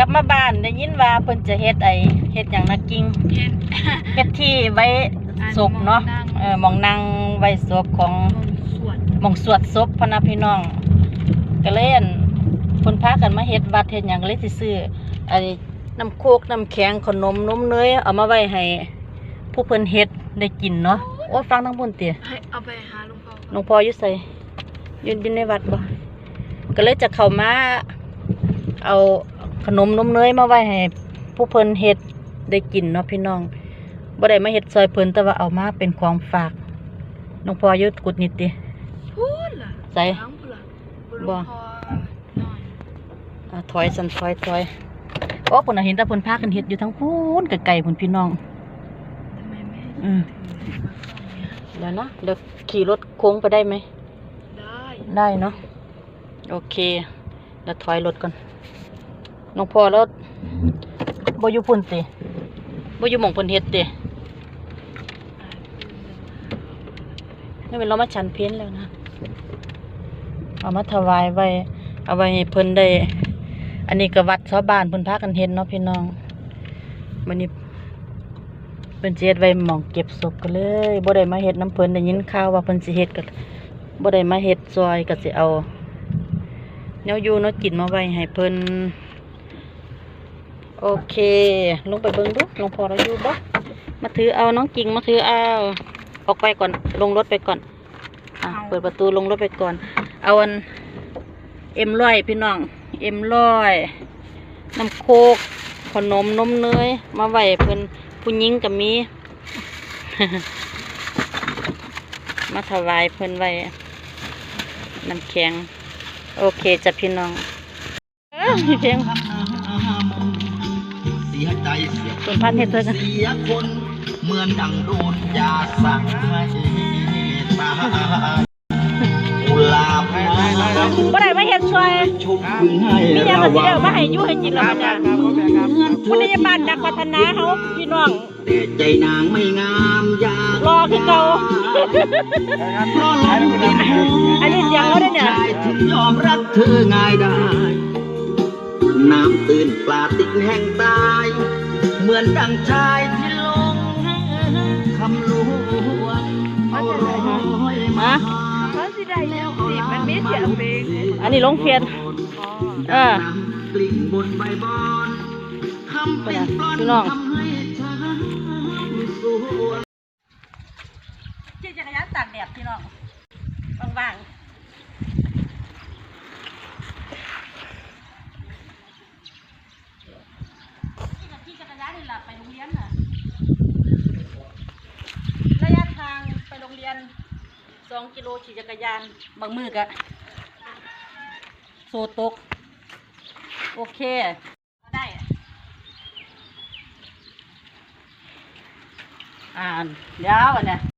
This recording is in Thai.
ลับมาบ้านได้ยินว่าเพิ่นจะเฮ็ดไอเฮ็ดหยังนะกิ้งเฮ็ดเฮ็ดที่ไว้ศพเนาะเออหมองนั่งไว้ศพของส่วนหมองสวดศพพะนะพี่น้องก็เลยอั่นเพิ่นพากันมาเฮ็ดวัดเฮ็ดหยังก็เลยสิซื้อไอ้น้ำโคกน้ำแข็งขนมนมเนยเอามาไว้ให้ผู้เพิ่นเฮ็ดได้กินเนาะโอ้ฟังทั้งบุญเติให้เอาไปหาหลุงพ่อหลวงพ่ออยู่ไสอยู่อยู่ในวัดบ่ก็เลยจะเข้ามาเอา ขนมนมเนยมาไว้ให้ผู้เพิ่นเฮ็ดได้กินเนาะพี่น้องบ่ได้มาเฮ็ดซอยเพิ่นแต่ว่าเอามาเป็นของฝากหลวงพ่ออยู่กุดนิดติพูดล่ะใส่ทั้งพูดล่ะหลบ่วงพ่อน้อยอ่าถอยสันถอยถอยโอ้เพิ่นน่ะเห็นแต่เพิ่นพากันเฮ็ดอยู่ทั้งพูนไกลๆพุ่นพี่น้องทำไมไม่อืมเดี๋ยวนะเดี๋ยวขี่รถโค้งไปได้ไหมได้ได้เนาะโอเคเดี๋ยวถอยรถก่อน น้องพ่อแล้วบ่อยู่พุ่นติบ่อยู่หม่องเพิ่นเฮ็ดตินี่เป็นเรามาฉันเพี้ยนแล้วนะ เอามาถวายไว้ เอาไว้ให้เพิ่นได้ อันนี้ก็วัดชาวบ้านเพิ่นพากันเฮ็ดเนาะพี่น้องวันนี้เพิ่นสิเฮ็ดไว้หม่องเก็บศพก็เลยบ่ได้มาเฮ็ดน้ำเพิ่นได้ยินข่าวว่าเพิ่นสิเฮ็ดก็บ่ได้มาเฮ็ดซอยก็สิเอาแนวอยู่เนาะกินมาไว้ให้เพิ่น โอเค ลงไปเบิ่งดูหลวงพ่อเราอยู่บ่มาถือเอาน้องกิ่งมาถือเอา ออกไปก่อน ลงรถไปก่อน อะ เปิดประตูลงรถไปก่อน เอาอันเอ็มร้อยพี่น้อง เอ็มร้อยน้ำโคก ขนมนมเนย มาไหวเพิ่นผู้หญิงกับมี มาถวายเพิ่นไว้น้ำแข็ง โอเคจ้ะพี่น้องเอ้อมีเพลงเสียใจเสียส่วนพันเฮ็ดเพิ่นกันเสียคนเหมือนดังโดนยาสั่งให้ตายกุหลาบบ่ได้มาเฮ็ดช่วยชุบพึงให้มีหยังระก็สิวัเด้งอมาให้อยู่ให้กินแล้วเนี่ยผู้ใดบ้านนักพัฒนาเฮาพี่น้องแต่ใจนางไม่งามอยากรอคือเก่าเพราะหลงผิดอันนี้เสียงเขาเด้อเนี่ยชายถึงยอมรักเธอง่ายได้ น้ำตื่นปลาติกแห่งตาย เหมือนดังชายที่ลงคำลวงเอาร้อยมาเขาสิได้แล้วสิมันมีเสียงเพลงอันนี้ลงเฟียนอ๋อเออกลิ่นบนใบบอนคำเป็นปล้อนพี่น้องทำให้ฉันสวยขี่จักรยานตากแดดพี่น้องว่างๆ ลับไปโรงเรียนน่ะ ระยะทางไปโรงเรียนสองกิโลขี่จักรยานบางมือกะโซตก โอเคได้อ่านเดี๋ยวอันเนี่ย